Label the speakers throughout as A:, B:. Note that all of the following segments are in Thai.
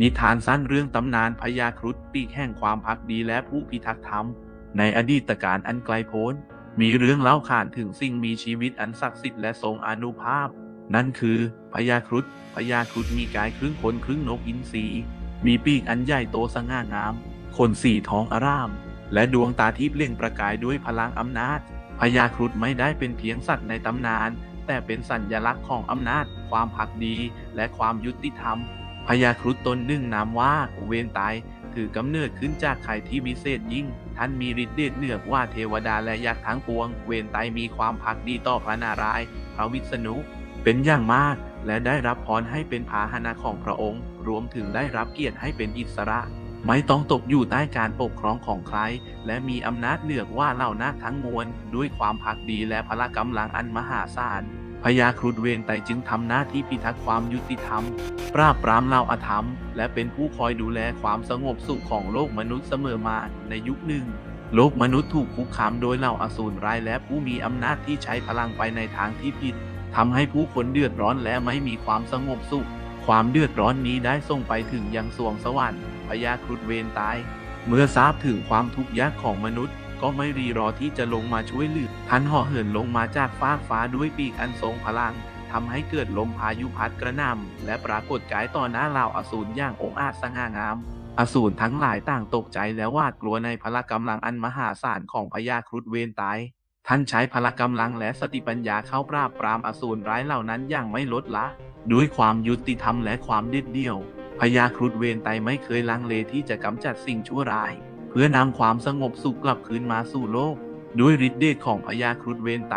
A: นิทานสั้นเรื่องตำนานพญาครุฑปีกแห่งความพักดีและผู้พิทักษ์ธรรม ในอดีตการอันไกลโพ้น มีเรื่องเล่าขานถึงสิ่งมีชีวิตอันศักดิ์สิทธิ์และทรงอนุภาพ นั่นคือพญาครุฑพญาครุฑมีกายครึ่งคนครึ่งนกอินทรีมีปีกอันใหญ่โตสง่างามขนสีทองอาราม และดวงตาที่เล่งประกายด้วยพลังอำนาจพญาครุฑไม่ได้เป็นเพียงสัตว์ในตำนาน แต่เป็นสัญลักษณ์ของอำนาจ ความผักดี และความยุติธรรม พญาครุฑตนนึ่งนามว่าเวนไตาย ถือกำเนิดขึ้นจากไข่ที่วิเศษยิ่ง ท่านมีฤทธิ์เดชเหนือกว่าเทวดาและยักษ์ทั้งปวง เวนไตายมีความผักดีต่อพระนารายณ์พระวิษณุ เป็นอย่างมาก และได้รับพรให้เป็นพาหนะของพระองค์ รวมถึงได้รับเกียรติให้เป็นอิสระไม่ต้องตกอยู่ใต้การปกครองของใคร และมีอำนาจเหนือกว่าเหล่านาคทั้งมวลด้วยความผักดีและพละกำลังอันมหาศาล พญาครุฑเวนไตจึงทำหน้าที่พิทักษ์ความยุติธรรม ปราบปรามเหล่าอาธรรม และเป็นผู้คอยดูแลความสงบสุขของโลกมนุษย์เสมอมาในยุคหนึ่ง โลกมนุษย์ถูกคุกคามโดยเหล่าอสูรร้ายและผู้มีอำนาจที่ใช้พลังไปในทางที่ผิดทำให้ผู้คนเดือดร้อนและไม่มีความสงบสุข ความเดือดร้อนนี้ได้ส่งไปถึงยังสวงสวรรค์พญาครุฑเวนตาย เมื่อทราบถึงความทุกข์ยากของมนุษย์ ก็ไม่รีรอที่จะลงมาช่วยเหลือท่านห่อเหินลงมาจากฟากฟ้าด้วยปีกอันทรงพลังทำให้เกิดลมพายุพัดกระหน่ำและปรากฏกายต่อหน้าเหล่าอสูรอย่างองอาจสง่างาม อสูรทั้งหลายต่างตกใจและหวาดกลัวในพละกำลังอันมหาศาลของพญาครุฑเวนตาย ท่านใช้พละกำลังและสติปัญญาเข้าปราบปรามอสูรร้ายเหล่านั้นอย่างไม่ลดละ ด้วยความยุติธรรมและความเด็ดเดี่ยวพญาครุฑเวนไตไม่เคยลังเลที่จะกำจัดสิ่งชั่วร้าย เพื่อนำความสงบสุขกลับคืนมาสู่โลก ด้วยฤทธิ์เดชของพญาครุฑเวนไต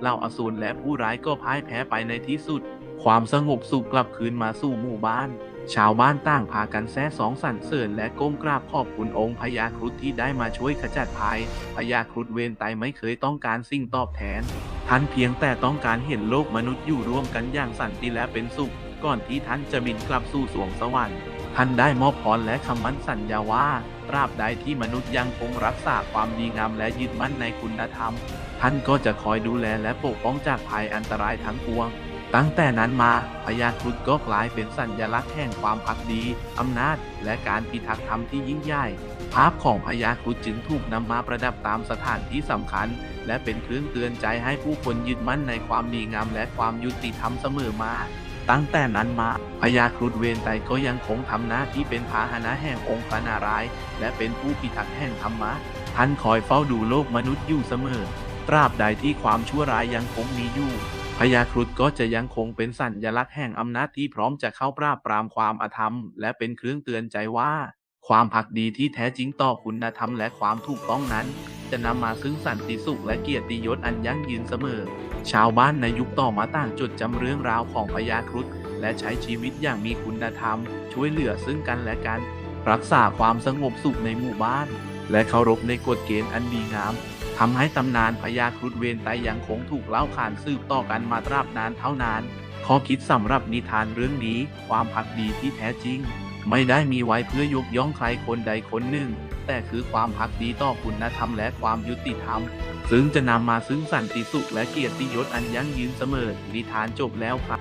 A: เหล่าอสูรและผู้ร้ายก็พ่ายแพ้ไปในที่สุด ความสงบสุขกลับคืนมาสู่หมู่บ้าน ชาวบ้านต่างพากันแซ่สองสรรเสริญและก้มกราบขอบคุณองค์พญาครุฑที่ได้มาช่วยขจัดภัยพญาครุฑเวนไตไม่เคยต้องการสิ่งตอบแทนท่านเพียงแต่ต้องการเห็นโลกมนุษย์อยู่ร่วมกันอย่างสันติและเป็นสุข ก่อนที่ท่านจะบินกลับสู่สวงสวรรค์ ท่านได้มอบพรและคำมั่นสัญญาว่า ตราบใดที่มนุษย์ยังคงรักษาความดีงามและยึดมั่นในคุณธรรม ท่านก็จะคอยดูแลและปกป้องจากภัยอันตรายทั้งปวง ตั้งแต่นั้นมาพญาครุฑก็กลายเป็นสัญลักษณ์แห่งความพักดี อำนาจ และการพิทักษ์ธรรมที่ยิ่งใหญ่ ภาพของพญาครุฑจึงถูกนำมาประดับตามสถานที่สำคัญ และเป็นเครื่องเตือนใจให้ผู้คนยึดมั่นในความดีงามและความยุติธรรมเสมอมา ตั้งแต่นั้นมาพญาครุฑเวนไตก็ยังคงทำหน้าที่เป็นพาหนะแห่งองค์พระนารายณ์และเป็นผู้พิทักษ์แห่งธรรมะ ท่านคอยเฝ้าดูโลกมนุษย์อยู่เสมอ ตราบใดที่ความชั่วร้ายยังคงมีอยู่พญาครุฑก็จะยังคงเป็นสัญลักษณ์แห่งอำนาจที่พร้อมจะเข้าปราบปรามความอาธรรม และเป็นเครื่องเตือนใจว่า ความผักดีที่แท้จริงต่อคุณธรรมและความถูกต้องนั้น จะนำมาซึ่งสันติสุขและเกียรติยศอันยั่งยืนเสมอ ชาวบ้านในยุคต่อมาต่างจดจำเรื่องราวของพญาครุฑและใช้ชีวิตอย่างมีคุณธรรม ช่วยเหลือซึ่งกันและกัน รักษาความสงบสุขในหมู่บ้าน และเคารพในกฎเกณฑ์อันดีงามทำให้ตำนานพญาครุฑเวนไตยังคงถูกเล่าขานสืบต่อกันมาตราบนานเท่านานข้อคิดสำหรับนิทานเรื่องนี้ ความพักดีที่แท้จริง ไม่ได้มีไว้เพื่อยกย่องใครคนใดคนหนึ่ง แต่คือความพักดีต่อคุณธรรมและความยุติธรรม ซึ่งจะนำมาซึ่งสันติสุขและเกียรติยศอันยั่งยืนเสมอนิทานจบแล้วครับ